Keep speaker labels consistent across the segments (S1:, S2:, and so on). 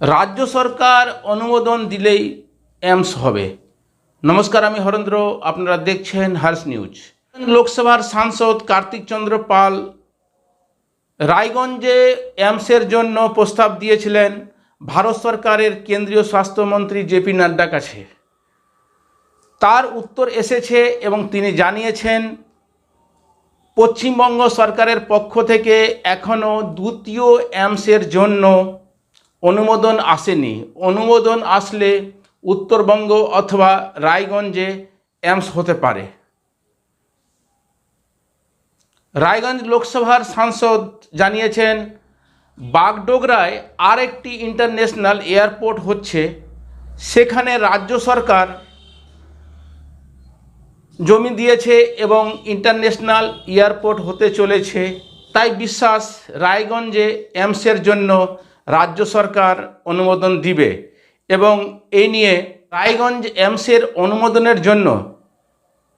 S1: রাজ্য সরকার অনুমোদন দিলেই এমস হবে। নমস্কার, আমি হরেন্দ্র, আপনারা দেখছেন হার্স নিউজ। লোকসভার সাংসদ কার্তিক চন্দ্র পাল রায়গঞ্জে এমসের জন্য প্রস্তাব দিয়েছিলেন ভারত সরকারের কেন্দ্রীয় স্বাস্থ্যমন্ত্রী জেপি নাড্ডা কাছে। তার উত্তর এসেছে এবং তিনি জানিয়েছেন, পশ্চিমবঙ্গ সরকারের পক্ষ থেকে এখনও দ্বিতীয় এমসের জন্য অনুমোদন আসেনি। অনুমোদন আসলে উত্তরবঙ্গ অথবা রায়গঞ্জে এমস হতে পারে। রায়গঞ্জ লোকসভার সাংসদ জানিয়েছেন, বাগডোগরায় আরেকটি ইন্টারন্যাশনাল এয়ারপোর্ট হচ্ছে, সেখানে রাজ্য সরকার জমি দিয়েছে এবং ইন্টারন্যাশনাল এয়ারপোর্ট হতে চলেছে। তাই বিশ্বাস, রায়গঞ্জে এমসের জন্য রাজ্য সরকার অনুমোদন দিবে এবং এই নিয়ে রায়গঞ্জ এমসের অনুমোদনের জন্য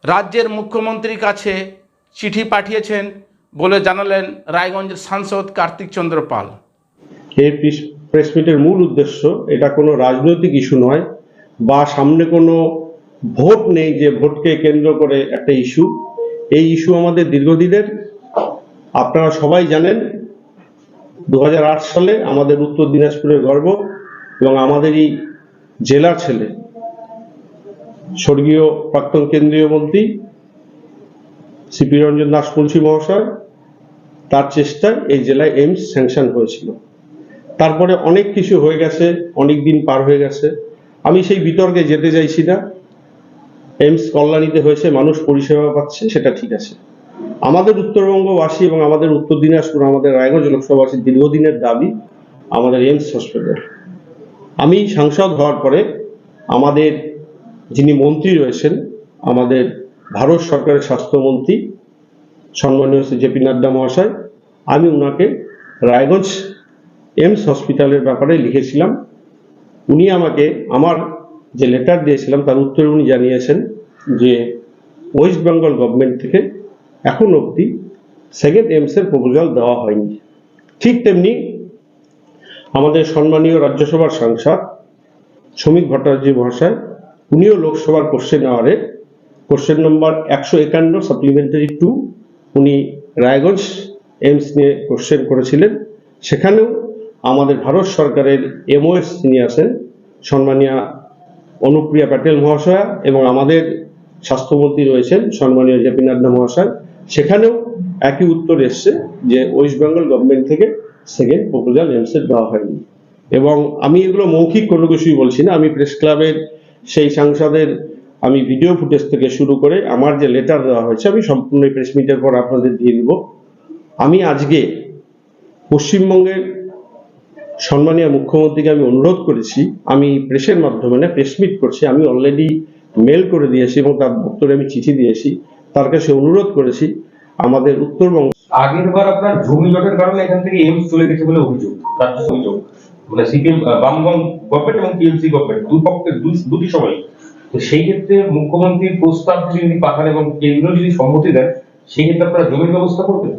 S1: রাজ্যের মুখ্যমন্ত্রীর কাছে চিঠি পাঠিয়েছেন বলে জানালেন রায়গঞ্জের সাংসদ কার্তিক চন্দ্র পাল।
S2: এই প্রেস মিটের মূল উদ্দেশ্য, এটা কোনো রাজনৈতিক ইস্যু নয় বা সামনে কোনো ভোট নেই যে ভোটকে কেন্দ্র করে একটা ইস্যু। এই ইস্যু আমাদের দীর্ঘদিনের। আপনারা সবাই জানেন দু হাজার আট সালে আমাদের উত্তর দিনাজপুরের গর্ব এবং আমাদেরই জেলার ছেলে, স্বর্গীয় প্রাক্তন কেন্দ্রীয় মন্ত্রী সিপি রঞ্জন দাস মুন্সী মহাশয়, তার চেষ্টায় এই জেলায় এইমস স্যাংশন হয়েছিল। তারপরে অনেক কিছু হয়ে গেছে, অনেক দিন পার হয়ে গেছে। আমি সেই বিতর্কে যেতে চাইছি না। এইমস কল্যাণীতে হয়েছে, মানুষ পরিষেবা পাচ্ছে, সেটা ঠিক আছে। আমাদের উত্তরবঙ্গবাসী এবং আমাদের উত্তর দিনাজপুর, আমাদের রায়গঞ্জ লোকসভাবাসীর দীর্ঘদিনের দাবি আমাদের এইমস হসপিটাল। আমি সাংসদ হওয়ার পরে আমাদের যিনি মন্ত্রী রয়েছেন, আমাদের ভারত সরকারের স্বাস্থ্যমন্ত্রী সম্মানীয় জেপি নাড্ডা মহাশয়, আমি ওনাকে রায়গঞ্জ এমস হসপিটালের ব্যাপারে লিখেছিলাম। উনি আমাকে আমার যে লেটার দিয়েছিলাম, তার উত্তরে উনি জানিয়েছেন যে ওয়েস্ট বেঙ্গল গভর্নমেন্ট থেকে এখন অবধি সেকেন্ড এমসের প্রপোজাল দেওয়া হয়নি। ঠিক তেমনি আমাদের সম্মানীয় রাজ্যসভার সাংসদ শ্রমিক ভট্টাচার্য মহাশয়, উনিও লোকসভার কোশ্চেন আওয়ারে কোশ্চেন নম্বর একশো একান্ন সাপ্লিমেন্টারি টু উনি রায়গঞ্জ এইমস নিয়ে কোশ্চেন করেছিলেন। সেখানেও আমাদের ভারত সরকারের এমওএস যিনি আছেন, সম্মানীয় অনুপ্রিয়া প্যাটেল মহাশয়া এবং আমাদের স্বাস্থ্যমন্ত্রী রয়েছেন, সম্মানীয় জেপি নাড্ডা মহাশয় সেখানেও একই উত্তর এসছে যে ওয়েস্ট বেঙ্গল গভর্নমেন্ট থেকে সেকেন্ড প্রপোজাল এমসের দেওয়া হয়নি। এবং আমি এগুলো মৌখিক কোনো কিছুই বলছি না। আমি প্রেস ক্লাবের সেই সাংসদের আমি ভিডিও ফুটেজ থেকে শুরু করে আমার যে লেটার দেওয়া হয়েছে, আমি সম্পূর্ণ প্রেস মিটের পর আপনাদের দিয়ে দিব। আমি আজকে পশ্চিমবঙ্গের সম্মানীয় মুখ্যমন্ত্রীকে আমি অনুরোধ করেছি, আমি প্রেসের মাধ্যমে না প্রেস মিট করছি, আমি অলরেডি মেল করে দিয়েছি এবং তার দপ্তরে আমি চিঠি দিয়েছি। তার কাছে অনুরোধ করেছি আমাদের উত্তরবঙ্গ
S3: আগের বার আপনার জমি জটের কারণে এখান থেকে এইমস চলে গেছে বলে অভিযোগ রাজ্য অভিযোগ। মানে সিপিএম বামগঞ্জ গভর্নমেন্ট এবং টিএমসি গভর্নমেন্ট দুই পক্ষের দুটি সময় তো সেই ক্ষেত্রে মুখ্যমন্ত্রীর প্রস্তাব যদি পাঠান এবং কেন্দ্র যদি সম্মতি দেন সেই ক্ষেত্রে আপনারা জমির ব্যবস্থা করবেন?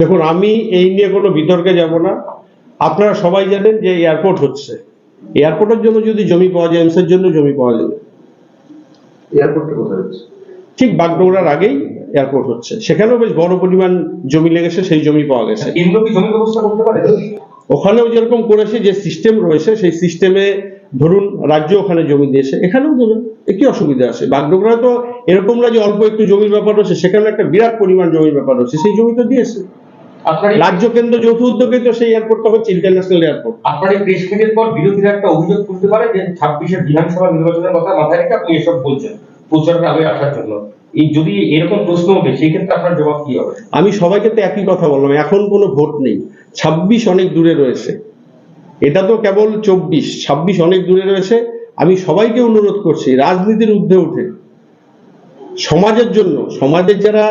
S2: দেখুন আমি এই নিয়ে কোনো বিতর্কে যাব না। আপনারা সবাই জানেন যে এয়ারপোর্ট হচ্ছে। এয়ারপোর্টের জন্য যদি জমি পাওয়া যায় এমসের জন্য জমি পাওয়া যাবে।
S3: এয়ারপোর্টটা কোথায় হচ্ছে?
S2: ঠিক বাগডোগরার আগেই এয়ারপোর্ট হচ্ছে। সেখানেও বেশ বড় পরিমাণ জমি লেগেছে সেই জমি পাওয়া গেছে।
S3: ব্যবস্থা করতে পারে?
S2: ওখানেও যেরকম করেছে যে সিস্টেম রয়েছে সেই সিস্টেমে ধরুন রাজ্য ওখানে জমি দিয়েছে। এখানেও দেবে এ কি অসুবিধা আছে? বাগডোগরা তো এরকম না যে অল্প একটু জমির ব্যাপার রয়েছে সেখানে একটা বিরাট পরিমাণ জমির ব্যাপার রয়েছে সেই জমি তো দিয়েছে।
S3: আপনার
S2: রাজ্য কেন্দ্র যৌথ উদ্যোগে তো সেই এয়ারপোর্টটা হচ্ছে ইন্টারন্যাশনাল এয়ারপোর্ট
S3: আপনার এই প্রেস মিটের পর বিরোধীরা একটা অভিযোগ তুলতে পারে যে ছাব্বিশের বিধানসভা নির্বাচনের কথা মাথায় রেখে আপনি এসব বলছেন। প্রচারের আগে আসার জন্য। যদি এরকম প্রশ্ন ওঠে সেই আপনার জবাব কি হবে?
S2: আমি সবাইকে তো একই কথা বললাম, এখন কোনো ভোট নেই। ছাব্বিশ অনেক দূরে রয়েছে। এটা তো কেবল চব্বিশ, ছাব্বিশ অনেক দূরে রয়েছে। আমি সবাইকে অনুরোধ করছি, রাজনীতির ঊর্ধ্বে উঠে। সমাজের জন্য, সমাজের যারা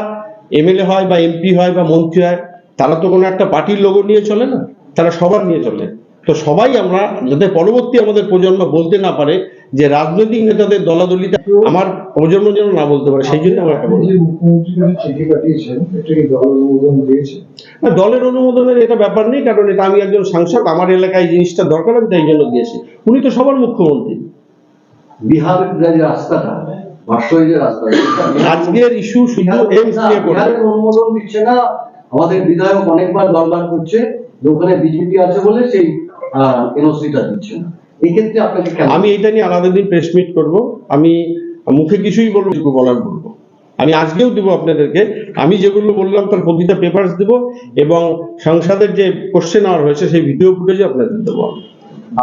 S2: এমএলএ হয় বা এমপি হয় বা মন্ত্রী হয়, তারা তো কোনো একটা পার্টির লোগো নিয়ে চলে না? তারা সবার নিয়ে চলে। তো সবাই আমরা, যাতে পরবর্তী আমাদের প্রজন্ম বলতে না পারে যে রাজনৈতিক নেতাদের দলাদলিটা আমার প্রজন্ম যেন না বলতে পারে সেই জন্য আমার
S4: চিঠি পাঠিয়েছেন
S2: না, দলের অনুমোদনের এটা ব্যাপার নেই কারণ এটা আমি একজন সাংসদ আমার এলাকায় জিনিসটা দরকার আমি তাই জন্য দিয়েছি। উনি তো সবার মুখ্যমন্ত্রী।
S5: বিহারের যে রাস্তাটা ভার্সই যে রাস্তা
S2: আজকের ইস্যু শুধু এমস নিয়ে করবে
S5: অনুমোদন দিচ্ছে না আমাদের বিধায়ক অনেকবার দরবার করছে ওখানে বিজেপি আছে বলে সেই এনওসিটা দিচ্ছে না। এক্ষেত্রে আপনাকে
S2: আমি এটা নিয়ে আলাদা দিন প্রেস মিট করব। আমি মুখে কিছুই বলব বলার বলব। আমি আজকেও দেবো আপনাদেরকে। আমি যেগুলো বললাম তার প্রতিটা পেপারস দেবো এবং সংসদের যে কোশ্চেন আওয়ার হয়েছে সেই ভিডিও ফুটেজে আপনাদের দেবো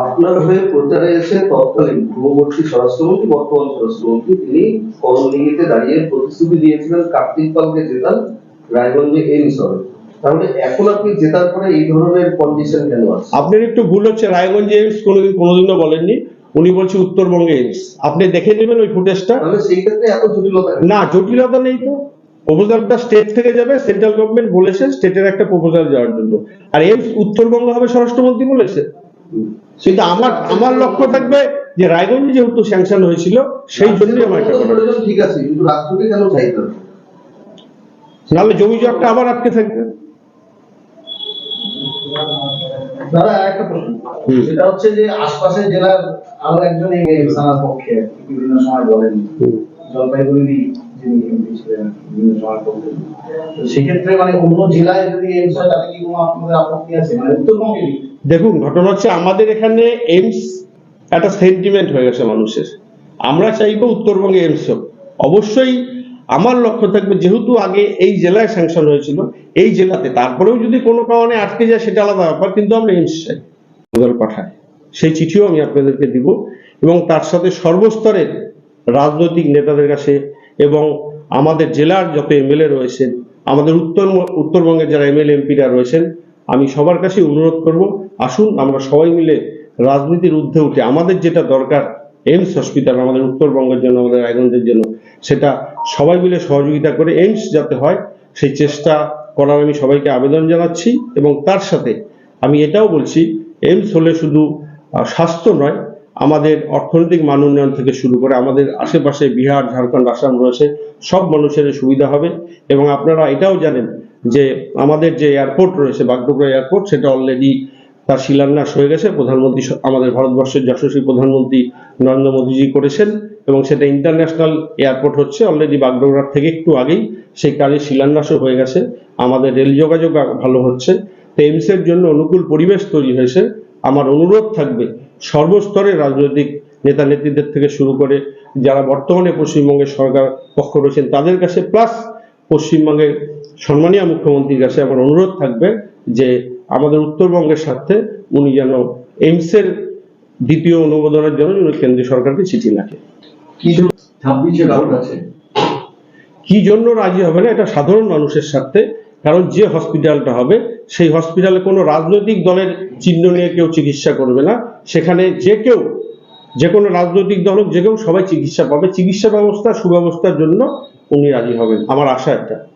S5: আপনার হয়ে প্রচারে এসে তৎকালীন পূর্ববর্তী স্বরাষ্ট্রমন্ত্রী বর্তমান স্বরাষ্ট্রমন্ত্রী তিনি করণদিঘিতে দাঁড়িয়ে প্রতিশ্রুতি দিয়েছিলেন কার্তিক পালকে জেতান রায়গঞ্জে এইমস হবে। তাহলে এখন আপনি জেতার পরে এই ধরনের কন্ডিশন কেন আছে?
S2: আপনার একটু ভুল হচ্ছে রায়গঞ্জে এইমস কোনোদিন কোনোদিনও বলেননি। উনি বলছে উত্তরবঙ্গে এইমস আপনি দেখে নেবেন ওই ফুটেজটা
S5: তাহলে সেই ক্ষেত্রে এত জটিলতা
S2: না জটিলতা নেই তো। প্রপোজালটা স্টেট থেকে যাবে সেন্ট্রাল গভর্নমেন্ট বলেছে স্টেটের একটা প্রপোজাল যাওয়ার জন্য। আর এইমস উত্তরবঙ্গ হবে স্বরাষ্ট্রমন্ত্রী বলেছে। কিন্তু আমার আমার লক্ষ্য থাকবে যে রায়গঞ্জে যেহেতু স্যাংশন হয়েছিল সেই জন্যই আমার এটা করা
S5: ঠিক আছে কিন্তু রাজ্যকে কেন চাইতে হবে
S2: নাহলে জমি জটটা আবার আটকে থাকবে।
S4: দাদা একটা প্রশ্ন সেটা হচ্ছে যে আশপাশের জেলার আরও একজন এই থানার পক্ষে বিভিন্ন সময় বলেন জলপাইগুড়ি যিনি এমপি ছিলেন বিভিন্ন সময় বলতেন। তো সেক্ষেত্রে মানে অন্য জেলায় যদি এই কি কোনো আপনাদের আপত্তি আছে? মানে উত্তরবঙ্গে
S2: দেখুন ঘটনা হচ্ছে আমাদের এখানে এইমস একটা সেন্টিমেন্ট হয়ে গেছে মানুষের। আমরা চাইব উত্তরবঙ্গে এইমস হোক। অবশ্যই আমার লক্ষ্য থাকবে যেহেতু আগে এই জেলায় স্যাংশন হয়েছিল, এই জেলাতে। তারপরেও যদি কোনো কারণে আটকে যায়, সেটা আলাদা ব্যাপার, কিন্তু আমরা এইমস চাই পাঠায় সেই চিঠিও আমি আপনাদেরকে দিব এবং তার সাথে সর্বস্তরের রাজনৈতিক নেতাদের কাছে এবং আমাদের জেলার যত এমএলএ রয়েছেন, আমাদের উত্তর উত্তরবঙ্গের যারা এমএলএ, এমপিরা রয়েছেন, আমি সবার কাছে অনুরোধ করব, আসুন আমরা সবাই মিলে রাজনীতির ঊর্ধ্বে উঠে, আমাদের যেটা দরকার এইমস হসপিটাল আমাদের উত্তরবঙ্গের জন্য, আমাদের রায়গঞ্জের জন্য। সেটা সবাই মিলে সহযোগিতা করে এইমস যাতে হয়, সেই চেষ্টা করার আমি সবাইকে আবেদন জানাচ্ছি এবং তার সাথে আমি এটাও বলছি, এইমস হলে শুধু স্বাস্থ্য নয়, আমাদের অর্থনৈতিক মান উন্নয়ন থেকে শুরু করে আমাদের আশেপাশে বিহার, ঝাড়খণ্ড, আসাম রয়েছে, সব মানুষের সুবিধা হবে। এবং আপনারা এটাও জানেন যে আমাদের যে এয়ারপোর্ট রয়েছে, বাগডোগরা এয়ারপোর্ট, সেটা অলরেডি তার শিলান্যাস হয়ে গেছে। প্রধানমন্ত্রী আমাদের ভারতবর্ষের যশস্বী প্রধানমন্ত্রী নরেন্দ্র মোদীজি করেছেন এবং সেটা ইন্টারন্যাশনাল এয়ারপোর্ট হচ্ছে। অলরেডি বাগডোগরার থেকে একটু আগেই সেই কাজের শিলান্যাসও হয়ে গেছে। আমাদের রেল যোগাযোগ ভালো হচ্ছে। তো এইমসের জন্য অনুকূল পরিবেশ তৈরি হয়েছে। আমার অনুরোধ থাকবে সর্বস্তরের রাজনৈতিক নেতা নেত্রীদের থেকে শুরু করে যারা বর্তমানে পশ্চিমবঙ্গের সরকার পক্ষ রয়েছেন, তাদের কাছে প্লাস পশ্চিমবঙ্গের সম্মানীয় মুখ্যমন্ত্রীর কাছে আমার অনুরোধ থাকবে যে আমাদের উত্তরবঙ্গের স্বার্থে উনি যেন এইমসের দ্বিতীয় অনুমোদনের জন্য উনি কেন্দ্রীয় সরকারকে চিঠি লেখে।
S5: ছাব্বিশে আছে?
S2: কি জন্য রাজি হবে না? এটা সাধারণ মানুষের স্বার্থে। কারণ যে হসপিটালটা হবে সেই হসপিটালে কোনো রাজনৈতিক দলের চিহ্ন নিয়ে কেউ চিকিৎসা করবে না। সেখানে যে কেউ যে কোনো রাজনৈতিক দল হোক যে কেউ সবাই চিকিৎসা পাবে। চিকিৎসা ব্যবস্থা সুব্যবস্থার জন্য উনি রাজি হবেন। আমার আশা এটা।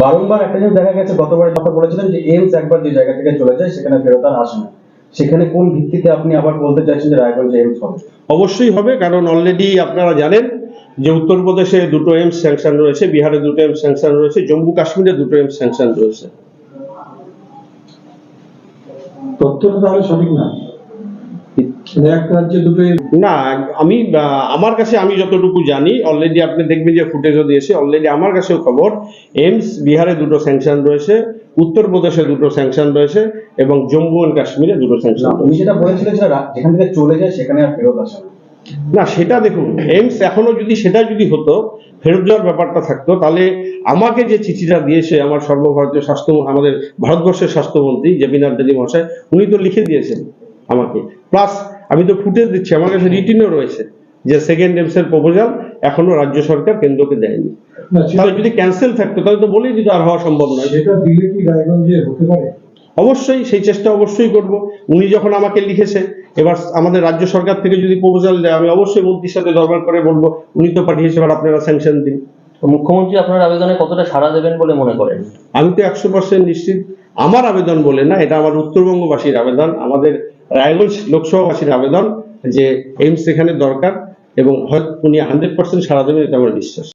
S6: বারংবার একটা জিনিস দেখা গেছে গতবার কথা বলেছিলেন যে এইমস একবার যে জায়গা থেকে চলে যায় সেখানে ফেরত আর আসে না। সেখানে কোন ভিত্তিতে আপনি আবার বলতে চাইছেন যে রায়গঞ্জ এইমস হবে?
S2: অবশ্যই হবে কারণ অলরেডি আপনারা জানেন যে উত্তরপ্রদেশে দুটো এমস স্যাংশন রয়েছে বিহারে দুটো এমস স্যাংশন রয়েছে জম্মু কাশ্মীরে দুটো এমস স্যাংশন রয়েছে।
S4: তথ্যটা তাহলে সঠিক না মানে এক রাজ্যে দুটো
S2: না আমি আমার কাছে আমি যতটুকু জানি অলরেডি আপনি দেখবেন যে ফুটেজও দিয়েছে অলরেডি আমার কাছেও খবর এমস বিহারে দুটো স্যাংশন রয়েছে উত্তরপ্রদেশে দুটো স্যাংশন রয়েছে এবং জম্মু অ্যান্ড কাশ্মীরে দুটো স্যাংশন
S6: উনি যেটা বলেছিলেন যেখান থেকে চলে যায় সেখানে আর ফেরত আসে না।
S2: না সেটা দেখুন এমস এখনও যদি সেটা যদি হতো ফেরত যাওয়ার ব্যাপারটা থাকতো তাহলে আমাকে যে চিঠিটা দিয়েছে আমার সর্বভারতীয় স্বাস্থ্য আমাদের ভারতবর্ষের স্বাস্থ্যমন্ত্রী জেপি নাড্ডাজি মহাশয় উনি তো লিখে দিয়েছেন। আমাকে। প্লাস আমি তো ফুটেজ দিচ্ছি আমার কাছে রিটিনও রয়েছে যে সেকেন্ড এমস এর প্রপোজাল এখনও রাজ্য সরকার কেন্দ্রকে দেয়নি। তাহলে যদি ক্যান্সেল থাকতো তাহলে তো বলেই দিত আর হওয়া সম্ভব নয়।
S4: সেটা দিলে কি রায়গঞ্জে হতে পারে?
S2: অবশ্যই সেই চেষ্টা অবশ্যই করব। উনি যখন আমাকে লিখেছে এবার আমাদের রাজ্য সরকার থেকে যদি প্রপোজাল দেয় আমি অবশ্যই মন্ত্রীর সাথে দরবার করে বলব উনি তো পাঠিয়েছে এবার আপনারা স্যাংশন দিন।
S7: মুখ্যমন্ত্রী আপনার আবেদনে কতটা সাড়া দেবেন বলে মনে করেন?
S2: আমি তো একশো পার্সেন্ট নিশ্চিত। আমার আবেদন বলে না এটা আমার উত্তরবঙ্গবাসীর আবেদন। আমাদের রায়গঞ্জ লোকসভাবাসীর আবেদন যে এইমস এখানে দরকার এবং উনি হান্ড্রেড পার্সেন্ট সাড়া দেবেন, এটা আমার বিশ্বাস